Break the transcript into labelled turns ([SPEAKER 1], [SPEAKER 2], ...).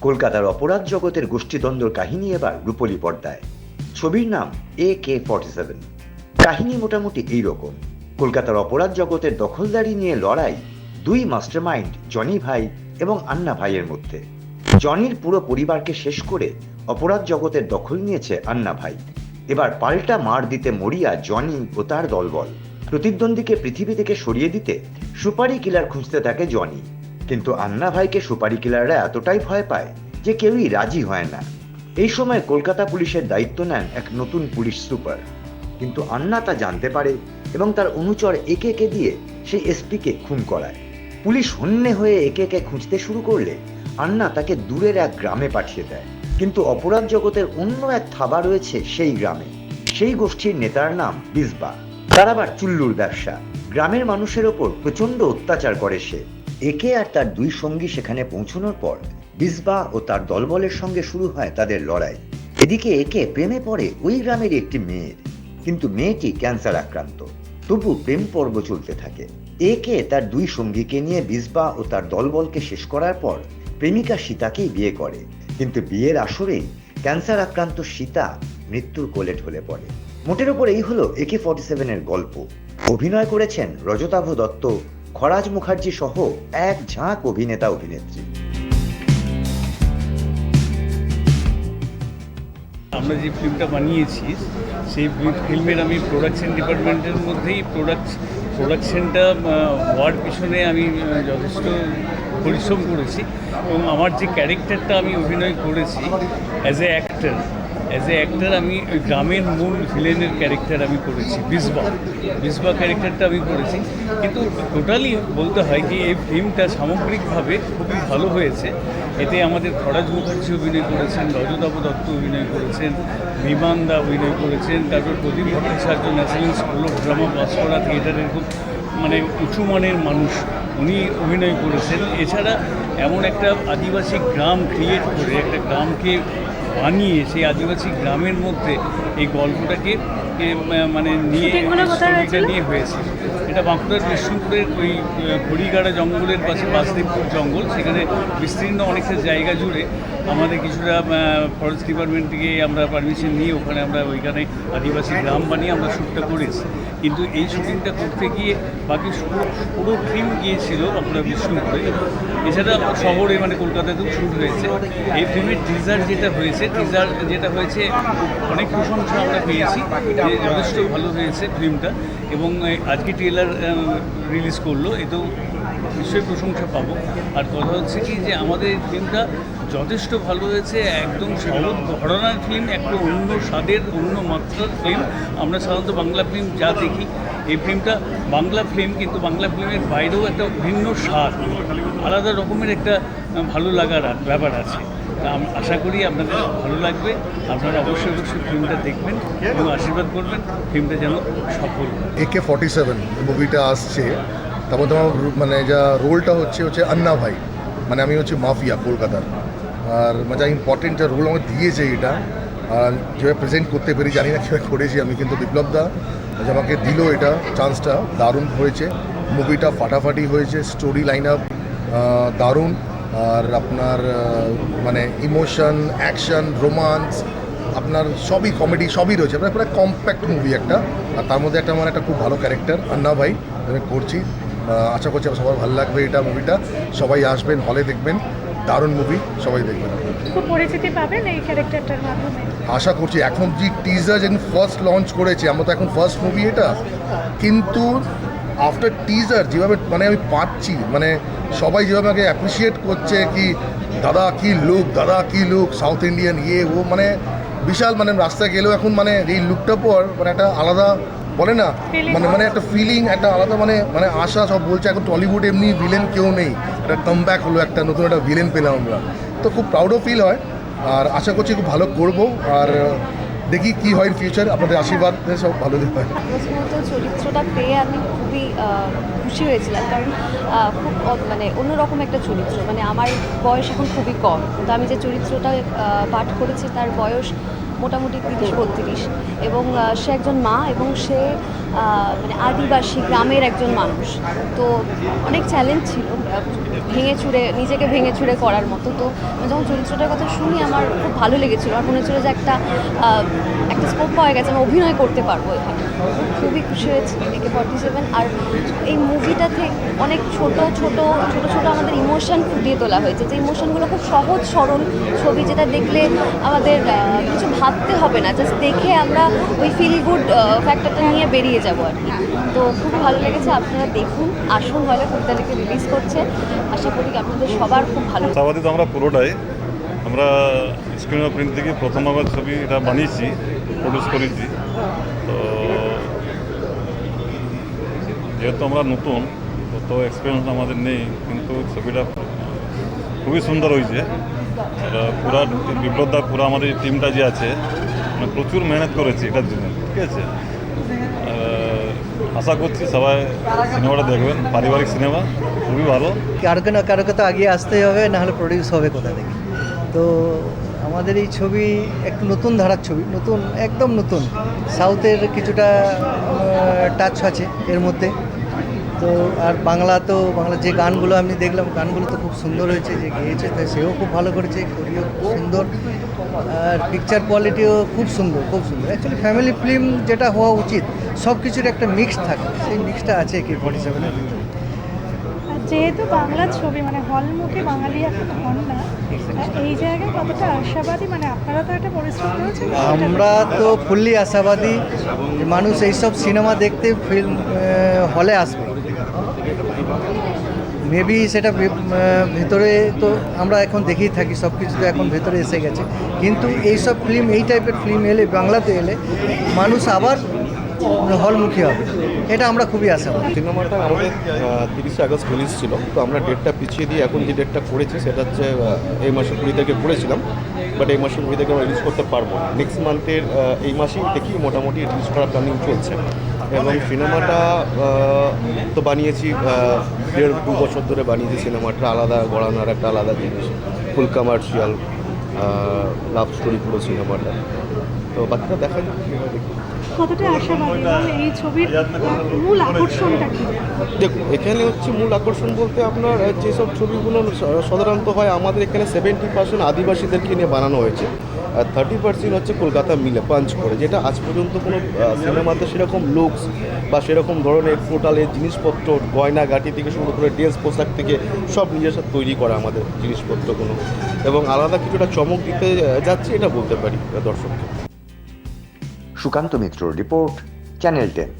[SPEAKER 1] কলকাতার অপরাধ জগতের গোষ্ঠীদ্বন্দ্বর কাহিনী এবার রূপলি পর্দায়। ছবির নাম এ কে ফর্টি সেভেন কাহিনী মোটামুটি এই রকম কলকাতার অপরাধ জগতের দখলদারি নিয়ে লড়াই দুই মাস্টারমাইন্ড জনি ভাই এবং আন্না ভাইয়ের মধ্যে। জনির পুরো পরিবারকে শেষ করে অপরাধ জগতের দখল নিয়েছে আন্না ভাই। এবার পাল্টা মার দিতে মরিয়া জনি ও তার দলবল। প্রতিদ্বন্দ্বীকে পৃথিবী থেকে সরিয়ে দিতে সুপারি কিলার খুঁজতে থাকে জনি। কিন্তু আন্না ভাইকে সুপারি কিলাররা এতটাই ভয় পায় যে কেউই রাজি হয় না। এই সময় কলকাতা পুলিশের দায়িত্ব নেন এক নতুন পুলিশ সুপার। কিন্তু আন্না তা জানতে পারে এবং তার অনুচর একে কে দিয়ে সেই এসপিকে খুন করায়। পুলিশ হন্যে হয়ে একে কে খুঁজতে শুরু করলে আন্না তাকে দূরের এক গ্রামে পাঠিয়ে দেয়। কিন্তু অপরাধ জগতের অন্য এক থাবা রয়েছে সেই গ্রামে। সেই গোষ্ঠীর নেতার নাম বিসবা তার আবার চুল্লুর ব্যবসা। গ্রামের মানুষের ওপর প্রচণ্ড অত্যাচার করে সে। একে আর তার দুই সঙ্গী সেখানে পৌঁছানোর পর বিসবা ও তার দলবলের সঙ্গে শুরু হয় তাদের লড়াই। এদিকে একে প্রেমে পড়ে ওই গ্রামের একটি মেয়ের। কিন্তু মেয়েটি ক্যান্সার আক্রান্ত। তবু প্রেম পর্ব চলতে থাকে। একে তার দুই সঙ্গীকে নিয়ে বিসবা ও তার দলবলকে শেষ করার পর প্রেমিকা সীতাকেই বিয়ে করে। কিন্তু বিয়ের আসরেই ক্যান্সার আক্রান্ত সীতা মৃত্যুর কোলে ঢলে পড়ে। মোটের ওপর এই হলো একে ফর্টি সেভেনের গল্প। অভিনয় করেছেন রজতাভ দত্ত খরাজ মুখার্জি সহ এক ঝাঁক অভিনেতা অভিনেত্রী।
[SPEAKER 2] আমরা যে ফিল্মটা বানিয়েছি, সেই ফিল্মের আমি প্রোডাকশন ডিপার্টমেন্টের মধ্যেই প্রোডাক্ট প্রোডাকশনটা হওয়ার পিছনে আমি যথেষ্ট পরিশ্রম করেছি এবং আমার যে ক্যারেক্টারটা আমি অভিনয় করেছি as a actor as a actor আমি গ্রামের মূল ভিলেনের ক্যারেক্টার আমি করেছি বিসবা বিসবা ক্যারেক্টারটা আমি করেছি। কিন্তু টোটালি বলতে হয় কি, এই ফিল্মটা সামগ্রিকভাবে খুবই ভালো হয়েছে। এতে আমাদের খরাজ মুখার্জি অভিনয় করেছেন, রজতাভ দত্ত অভিনয় করেছেন, বিমান দা অভিনয় করেছেন, তারপর Pradip Bhattacharya national school of drama Banshpara থিয়েটারের খুব মানে উঁচু মানের মানুষ, উনি অভিনয় করেছেন। এছাড়া এমন একটা আদিবাসী গ্রাম ক্রিয়েট করে, একটা গ্রামকে বানিয়ে সেই আদিবাসী গ্রামের মধ্যে এই গল্পটাকে মানে নিয়ে স্টোরিটা নিয়ে হয়েছে। এটা বাঁকুড়ার বিষ্ণুপুরের ওই হরিগাড়া জঙ্গলের পাশে বাসদেবপুর জঙ্গল। সেখানে বিস্তীর্ণ অনেকটা জায়গা জুড়ে আমাদের কিছুটা ফরেস্ট ডিপার্টমেন্ট থেকে আমরা পারমিশন নিয়ে ওখানে আমরা ওইখানে আদিবাসী গ্রাম বানিয়ে আমরা শ্যুটটা করেছি কিন্তু এই শুটিংটা করতে গিয়ে বাকি পুরো টিম গিয়েছিল বিষ্ণু বিষ্ণুপুরে। এছাড়া শহরে মানে কলকাতাতেও শুট হয়েছে। এই ফিল্মের টিজার যেটা হয়েছে টিজার যেটা হয়েছে, অনেক প্রশংসা আমরা পেয়েছি যে যথেষ্ট ভালো হয়েছে ফিল্মটা এবং আজকে ট্রেলার রিলিজ করল। এতেও নিশ্চয়ই প্রশংসা পাবো। আর কথা হচ্ছে কি যে আমাদের এই ফিল্মটা যথেষ্ট ভালো হয়েছে, একদম সহজ ঘটনার ফিল্ম একটা অন্য স্বাদের, অন্য মাত্রার ফিল্ম আমরা সাধারণত বাংলা ফিল্ম যা দেখি, এই ফিল্মটা বাংলা ফিল্ম কিন্তু বাংলা ফিল্মের বাইরেও একটা ভিন্ন স্বাদ, আলাদা রকমের একটা ভালো লাগার ব্যাপার আছে। আশা করি আপনাদের ভালো লাগবে। আপনারা অবশ্যই অবশ্যই ফিল্মটা দেখবেন এবং আশীর্বাদ করবেন ফিল্মটা যেন সফল
[SPEAKER 3] একে ফর্টি সেভেন মুভিটা আসছে। তার মধ্যে আমার মানে যা রোলটা হচ্ছে হচ্ছে আন্না ভাই। মানে আমি হচ্ছে মাফিয়া কলকাতার। আর মানে যা ইম্পর্টেন্ট যা রোল আমাকে দিয়েছে এটা, আর যেভাবে প্রেজেন্ট করতে পেরে জানি না কীভাবে করেছি, আমি কিন্তু বিপ্লব দা। যে আমাকে দিল এটা চান্সটা দারুণ হয়েছে। মুভিটা ফাটাফাটি হয়েছে স্টোরি লাইন আপ দারুণ। আর আপনার মানে ইমোশন অ্যাকশন রোমান্স আপনার সবই কমেডি সবই রয়েছে। আপনার প্রায় কম্প্যাক্ট মুভি একটা। আর তার মধ্যে একটা আমার একটা খুব ভালো ক্যারেক্টার আন্না ভাই, আমি করছি। আশা করছি সবার ভালো লাগবে এটা মুভিটা সবাই আসবেন হলে দেখবেন। দারুণ মুভি সবাই দেখবেন।
[SPEAKER 4] খুব পরিচিতি পাবেন এই ক্যারেক্টারটার মাধ্যমে?
[SPEAKER 3] আশা করছি এখন যে টিজার যেদিন ফার্স্ট লঞ্চ করেছে আমরা তো এখন ফার্স্ট মুভি এটা। কিন্তু আফটার টিজার যেভাবে মানে আমি পাচ্ছি মানে সবাই যেভাবে আমাকে অ্যাপ্রিসিয়েট করছে কি দাদা কি লুক দাদা কি লুক সাউথ ইন্ডিয়ান ইয়ে ও মানে বিশাল মানে রাস্তায় গেলেও এখন মানে এই লুকটা পর মানে একটা আলাদা বলে না? মানে মানে একটা ফিলিং একটা আলাদা মানে মানে আশা সব বলছে। এখন টলিউড এমনি ভিলেন কেউ নেই। একটা কাম হলো একটা নতুন একটা ভিলেন পেলাম আমরা। তো খুব প্রাউডও ফিল হয়। আর আশা করছি খুব ভালো করব। আর দেখি কি হয় ফিউচার আপনাদের আশীর্বাদ সব ভালো দিতে হয়
[SPEAKER 5] চরিত্রটা পেয়ে আমি খুবই খুশি হয়েছিলাম। কারণ খুব মানে অন্যরকম একটা চরিত্র। মানে আমার বয়স এখন খুবই কম। তো আমি যে চরিত্রটা পাঠ করেছি তার বয়স মোটামুটি তিরিশ বত্রিশ। এবং সে একজন মা এবং সে মানে আদিবাসী গ্রামের একজন মানুষ। তো অনেক চ্যালেঞ্জ ছিল, ভেঙে চুরে, নিজেকে ভেঙে চুরে করার মতো। তো যখন চরিত্রটার কথা শুনি, আমার খুব ভালো লেগেছিল। আর মনে হচ্ছিল যে একটা একটা স্কোপ পাওয়া গেছে, আমি অভিনয় করতে পারব এখানে। খুবই খুশি হয়েছি একে ফর্টি সেভেন আর এই মুভিটাতে অনেক ছোট ছোট ছোট ছোট আমাদের ইমোশন ফুটিয়ে তোলা হয়েছে। যে ইমোশনগুলো খুব সহজ, সরল ছবি, যেটা দেখলে আমাদের কিছু ভাবতে হবে না। জাস্ট দেখে আমরা ওই ফিল গুড ফ্যাক্টরটা নিয়ে বেরিয়ে যাব আর কি। তো খুব ভালো লেগেছে, আপনারা দেখুন, আসুন হলে কুড়ি তারিখে রিলিজ করছে। আশা করি আপনাদের সবার খুব ভালো
[SPEAKER 6] আশাবাদী তো আমরা পুরোটাই, আমরা স্ক্রিন প্রিন্ট থেকে প্রথম আবার ছবি এটা বানিয়েছি প্রডিউস করেছি। তো যেহেতু আমরা নতুন তত এক্সপিরিয়েন্স আমাদের নেই, কিন্তু ছবিটা খুবই সুন্দর হয়েছে। পুরা বিপ্লবদা, পুরো আমাদের টিমটা যে আছে মানে প্রচুর মেহনত করেছি এটার জন্য, ঠিক আছে? আশা করছি সবাই সিনেমাটা দেখবেন, পারিবারিক সিনেমা, খুবই ভালো।
[SPEAKER 7] কারোকে না কারোকে তো আগে আসতেই হবে নাহলে প্রডিউস হবে কোথা থেকে? তো আমাদের এই ছবি একটু নতুন ধারার ছবি, নতুন, একদম নতুন। সাউথের কিছুটা টাচ আছে এর মধ্যে। তো আর বাংলা তো বাংলা যে গানগুলো আমি দেখলাম গানগুলো তো খুব সুন্দর হয়েছে যে গেয়েছে তো সেও খুব ভালো করেছে কোরিও খুব সুন্দর। আর পিকচার কোয়ালিটিও খুব সুন্দর খুব সুন্দর। অ্যাকচুয়ালি ফ্যামিলি ফিল্ম যেটা হওয়া উচিত সব কিছুর একটা মিক্স থাকে সেই মিক্সটা আছে কে ফর্টি সেভেনের ভিতরে
[SPEAKER 4] যেহেতু বাংলা ছবি মানে হলমুখী বাঙালি এখন হন না এই জায়গায় কতটা আশাবাদী মানে আপনারা তো একটা পরিশ্রম করেছেন?
[SPEAKER 7] আমরা তো ফুললি আশাবাদী যে মানুষ এইসব সিনেমা দেখতে ফিল্ম হলে আসবে। মেবি সেটা ভেতরে তো আমরা এখন দেখেই থাকি, সব কিছু তো এখন ভেতরে এসে গেছে। কিন্তু এইসব ফিল্ম এই টাইপের ফিল্ম এলে, বাংলাতে এলে মানুষ আবার হলমুখী হবে। এটা আমরা খুবই আশাবাদী।
[SPEAKER 8] সিনেমাটা আমাদের তিরিশে আগস্ট রিলিজ ছিল। তো আমরা ডেটটা পিছিয়ে দিয়ে এখন যে ডেটটা করেছি, সেটা হচ্ছে এই মাসের কুড়ি তারিখে করেছিলাম। বাট এই মাসের কুড়ি তারিখে আমরা রিলিজ করতে পারব নেক্সট মান্থের এই মাসেই দেখি মোটামুটি রিলিজ করার প্ল্যানিং চলছে। এবং সিনেমাটা তো বানিয়েছি দেড় দু বছর ধরে বানিয়েছি সিনেমাটা আলাদা গড়ানোর একটা আলাদা জিনিস। ফুল কমার্শিয়াল লাভ স্টোরি পুরো সিনেমাটা। তো বাকিটা দেখা যাক
[SPEAKER 4] কতটা আশাবাদী এই ছবির মূল আকর্ষণটা কি?
[SPEAKER 8] দেখুন এখানে হচ্ছে মূল আকর্ষণ বলতে আপনার যেসব ছবিগুলো সাধারণত হয় আমাদের এখানে সেভেন্টি পার্সেন্ট আদিবাসীদেরকে নিয়ে বানানো হয়েছে। থার্টি পার্সেন্ট হচ্ছে কলকাতা মিলে পাঞ্চ করে, যেটা আজ পর্যন্ত কোনো সিনেমাতে সেরকম লুকস বা সেরকম ধরনের টোটালের জিনিসপত্র, গয়না গাটি থেকে শুরু করে ড্রেস পোশাক থেকে সব নিজের সাথে তৈরি করা আমাদের জিনিসপত্রগুলো। এবং আলাদা কিছুটা চমক দিতে যাচ্ছে এটা বলতে পারি, দর্শককে।
[SPEAKER 1] Sukanta Mitra report channel ten